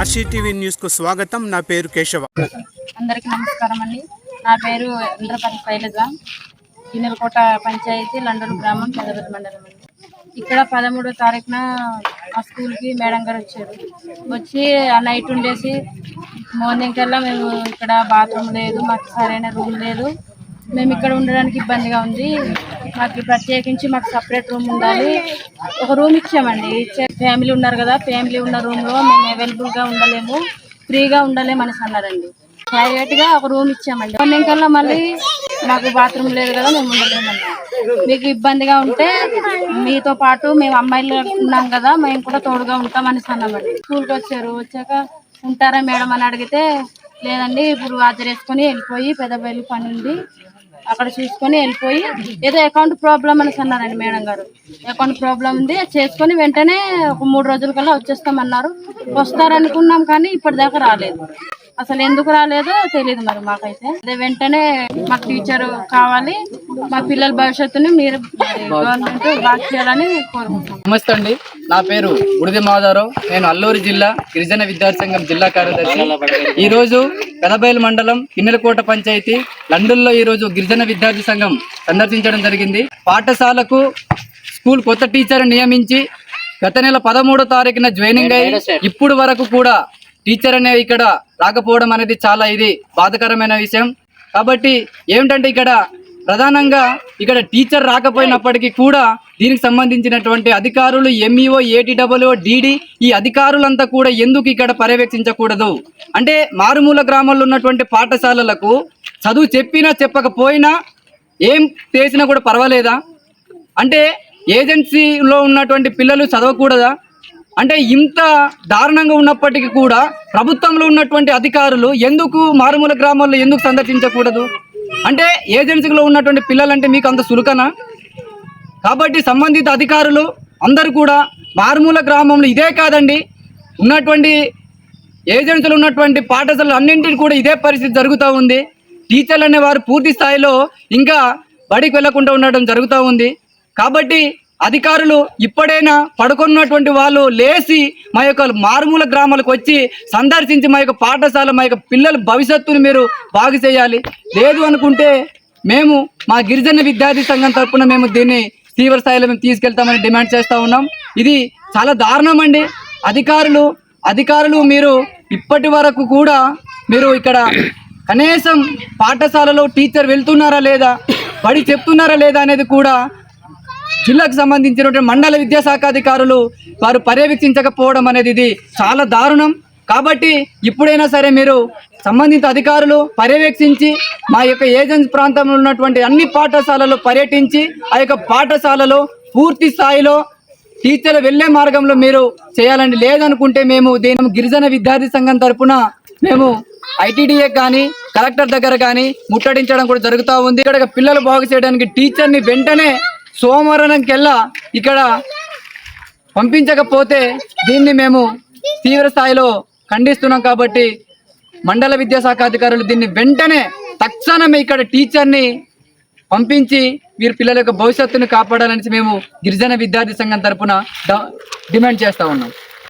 RCTV న్యూస్కు స్వాగతం. నా పేరు కేశవ. అందరికీ నమస్కారం అండి. నా పేరు ఇంద్రపల్లి శైలజ. కిన్నెలకోట పంచాయతీ లండూరు గ్రామం పెద్దపల్లి మండలం అండి. ఇక్కడ పదమూడో తారీఖున మా స్కూల్కి మేడం గారు వచ్చారు. వచ్చి ఆ నైట్ ఉండేసి మార్నింగ్ కల్లా మేము ఇక్కడ బాత్రూమ్ లేదు మాకు సరైన రూమ్ లేదు. మేము ఇక్కడ ఉండడానికి ఇబ్బందిగా ఉంది. మాకు ప్రత్యేకించి మాకు సపరేట్ రూమ్ ఉండాలి. ఒక రూమ్ ఇచ్చామండి. ఇచ్చే ఫ్యామిలీ ఉన్నారు కదా ఫ్యామిలీ ఉన్న రూమ్లో మేము అవైలబుల్గా ఉండలేము. ఫ్రీగా ఉండలేము అనేసి అన్నారండి. ప్రైవేట్గా ఒక రూమ్ ఇచ్చామండి. మార్నింగ్ కల్లా మళ్ళీ మాకు బాత్రూమ్ లేదు కదా మేము ఉండలేమండి. మీకు ఇబ్బందిగా ఉంటే మీతో పాటు మేము అమ్మాయిలు ఉన్నాం కదా మేము కూడా తోడుగా ఉంటాం అనేసి అన్నామండి. స్కూల్కి వచ్చారు. వచ్చాక ఉంటారా మేడం అని అడిగితే లేదండి ఇప్పుడు హాజరేసుకొని వెళ్ళిపోయి పెద్ద పని ఉంది. అక్కడ చూసుకొని వెళ్ళిపోయి ఏదో అకౌంట్ ప్రాబ్లం అనేసి అన్నారండి మేడం గారు. అకౌంట్ ప్రాబ్లం ఉంది అది చేసుకొని వెంటనే ఒక మూడు రోజుల కల్లా వచ్చేస్తామన్నారు. వస్తారనుకున్నాం కానీ ఇప్పటిదాకా రాలేదు. అసలు ఎందుకు రాలేదో తెలియదు మరి మాకైతే. అదే వెంటనే మాకు టీచర్ కావాలి మా పిల్లల భవిష్యత్తుని మీరు గవర్నమెంట్ బాగా చేయాలని కోరుకుంటున్నాం. నమస్తే అండి. నా పేరు బుడిది మాధవరావు. నేను అల్లూరు జిల్లా గిరిజన విద్యార్థి సంఘం జిల్లా కార్యదర్శి. ఈ రోజు పెదబయలు మండలం కిన్నెలకోట పంచాయతీ లండన్లో ఈ రోజు గిరిజన విద్యార్థి సంఘం సందర్శించడం జరిగింది. పాఠశాలకు స్కూల్ కొత్త టీచర్ నియమించి గత నెల పదమూడో తారీఖున జాయినింగ్ అయ్యి ఇప్పుడు వరకు కూడా టీచర్ అనేది ఇక్కడ రాకపోవడం అనేది చాలా ఇది బాధకరమైన విషయం. కాబట్టి ఏమిటంటే ఇక్కడ ప్రధానంగా ఇక్కడ టీచర్ రాకపోయినప్పటికీ కూడా దీనికి సంబంధించినటువంటి అధికారులు ఎంఈఓ ఏటీడబ్ల్యూ డిడి ఈ అధికారులంతా కూడా ఎందుకు ఇక్కడ పర్యవేక్షించకూడదు? అంటే మారుమూల గ్రామాల్లో ఉన్నటువంటి పాఠశాలలకు చదువు చెప్పినా చెప్పకపోయినా ఏం చేసినా కూడా పర్వాలేదా? అంటే ఏజెన్సీలో ఉన్నటువంటి పిల్లలు చదవకూడదా? అంటే ఇంత దారుణంగా ఉన్నప్పటికీ కూడా ప్రభుత్వంలో ఉన్నటువంటి అధికారులు ఎందుకు మారుమూల గ్రామాల్లో ఎందుకు సందర్శించకూడదు? అంటే ఏజెన్సీలో ఉన్నటువంటి పిల్లలంటే మీకు అంత సులుకనా కాబట్టి సంబంధిత అధికారులు అందరూ కూడా మారుమూల గ్రామంలో ఇదే కాదండి. ఉన్నటువంటి ఏజెన్సీలు ఉన్నటువంటి పాఠశాలలు అన్నింటినీ కూడా ఇదే పరిస్థితి జరుగుతూ ఉంది. టీచర్లు అనేవారు పూర్తి స్థాయిలో ఇంకా బడికి వెళ్ళకుండా ఉండడం జరుగుతూ ఉంది. కాబట్టి అధికారులు ఇప్పుడైనా పడుకున్నటువంటి వాళ్ళు లేచి మా యొక్క మారుమూల గ్రామాలకు వచ్చి సందర్శించి మా యొక్క పాఠశాల మా యొక్క పిల్లల భవిష్యత్తును మీరు బాగు చేయాలి. లేదు అనుకుంటే మేము మా గిరిజన విద్యార్థి సంఘం తరఫున మేము దీన్ని తీవ్ర స్థాయిలో మేము తీసుకెళ్తామని డిమాండ్ చేస్తూ ఉన్నాం. ఇది చాలా దారుణం అండి. అధికారులు అధికారులు మీరు ఇప్పటి వరకు కూడా మీరు ఇక్కడ కనీసం పాఠశాలలో టీచర్ వెళ్తున్నారా లేదా పడి చెప్తున్నారా లేదా అనేది కూడా జిల్లాకు సంబంధించినటువంటి మండల విద్యాశాఖ అధికారులు వారు పర్యవేక్షించకపోవడం అనేది ఇది చాలా దారుణం. కాబట్టి ఇప్పుడైనా సరే మీరు సంబంధిత అధికారులు పర్యవేక్షించి మా యొక్క ఏజెన్సీ ప్రాంతంలో ఉన్నటువంటి అన్ని పాఠశాలలో పర్యటించి ఆ యొక్క పాఠశాలలో పూర్తి స్థాయిలో టీచర్లు వెళ్ళే మార్గంలో మీరు చేయాలండి లేదనుకుంటే మేము దీని గిరిజన విద్యార్థి సంఘం తరఫున మేము ఐటీడీఏ కానీ కలెక్టర్ దగ్గర కానీ ముట్టడించడం కూడా జరుగుతూ ఉంది. ఇక్కడ పిల్లలు బాగు చేయడానికి టీచర్ని వెంటనే సోమవారంకెల్లా ఇక్కడ పంపించకపోతే దీన్ని మేము తీవ్ర స్థాయిలో ఖండిస్తున్నాం కాబట్టి మండల విద్యాశాఖ అధికారులు దీన్ని వెంటనే తక్షణమే ఇక్కడ టీచర్ని పంపించి వీరి పిల్లల యొక్క భవిష్యత్తును కాపాడాలని మేము గిరిజన విద్యార్థి సంఘం తరపున డ- డిమాండ్ చేస్తూ ఉన్నాం.